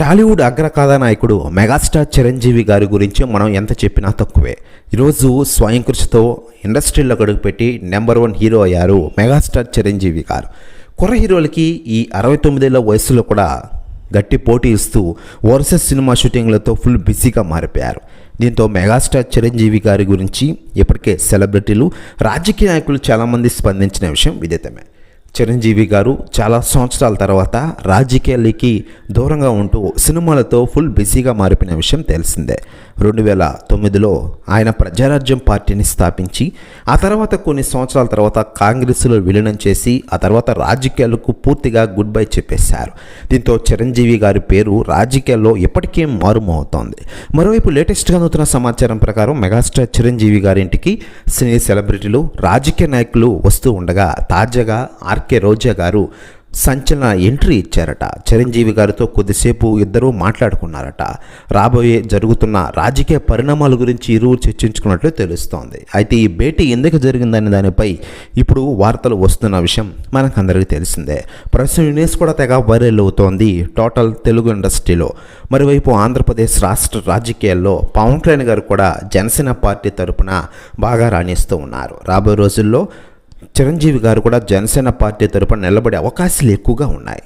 టాలీవుడ్ అగ్ర కథానాయకుడు మెగాస్టార్ చిరంజీవి గారి గురించి మనం ఎంత చెప్పినా తక్కువే. ఈరోజు స్వయం కృషితో ఇండస్ట్రీలో అడుగుపెట్టి నెంబర్ వన్ హీరో అయ్యారు మెగాస్టార్ చిరంజీవి గారు. కుర్ర హీరోలకి ఈ అరవై తొమ్మిదేళ్ళ వయసులో కూడా గట్టి పోటీ ఇస్తూ వరుస సినిమా షూటింగ్లతో ఫుల్ బిజీగా మారిపోయారు. దీంతో మెగాస్టార్ చిరంజీవి గారి గురించి ఇప్పటికే సెలబ్రిటీలు రాజకీయ నాయకులు చాలామంది స్పందించిన విషయం విదితమే చిరంజీవి గారు చాలా సంవత్సరాల తర్వాత రాజకీయాలకి దూరంగా ఉంటూ సినిమాలతో ఫుల్ బిజీగా మారిపోయిన విషయం తెలిసిందే. రెండు వేల తొమ్మిదిలో ఆయన ప్రజారాజ్యం పార్టీని స్థాపించి ఆ తర్వాత కొన్ని సంవత్సరాల తర్వాత కాంగ్రెస్లో విలీనం చేసి ఆ తర్వాత రాజకీయాలకు పూర్తిగా గుడ్ బై చెప్పేశారు. దీంతో చిరంజీవి గారి పేరు రాజకీయాల్లో ఇప్పటికే మారుమోగుతోంది. మరోవైపు లేటెస్ట్గా అందుతున్న సమాచారం ప్రకారం మెగాస్టార్ చిరంజీవి గారింటికి సినీ సెలబ్రిటీలు రాజకీయ నాయకులు వస్తూ ఉండగా తాజాగా ఆర్కే రోజా గారు సంచలన ఎంట్రీ ఇచ్చారట. చిరంజీవి గారితో కొద్దిసేపు ఇద్దరూ మాట్లాడుకున్నారట. రాబోయే జరుగుతున్న రాజకీయ పరిణామాల గురించి ఇరువురు చర్చించుకున్నట్లు తెలుస్తోంది. అయితే ఈ భేటీ ఎందుకు జరిగిందనే దానిపై ఇప్పుడు వార్తలు వస్తున్న విషయం మనకందరికీ తెలిసిందే. ప్రస్తుతం న్యూస్ కూడా తెగ వైరల్ అవుతోంది టోటల్ తెలుగు ఇండస్ట్రీలో. మరోవైపు ఆంధ్రప్రదేశ్ రాష్ట్ర రాజకీయాల్లో పవన్ కళ్యాణ్ గారు కూడా జనసేన పార్టీ తరపున బాగా రాణిస్తూ ఉన్నారు. రాబోయే రోజుల్లో చిరంజీవి గారు కూడా జనసేన పార్టీ తరపున నిలబడే అవకాశాలు ఎక్కువగా ఉన్నాయి.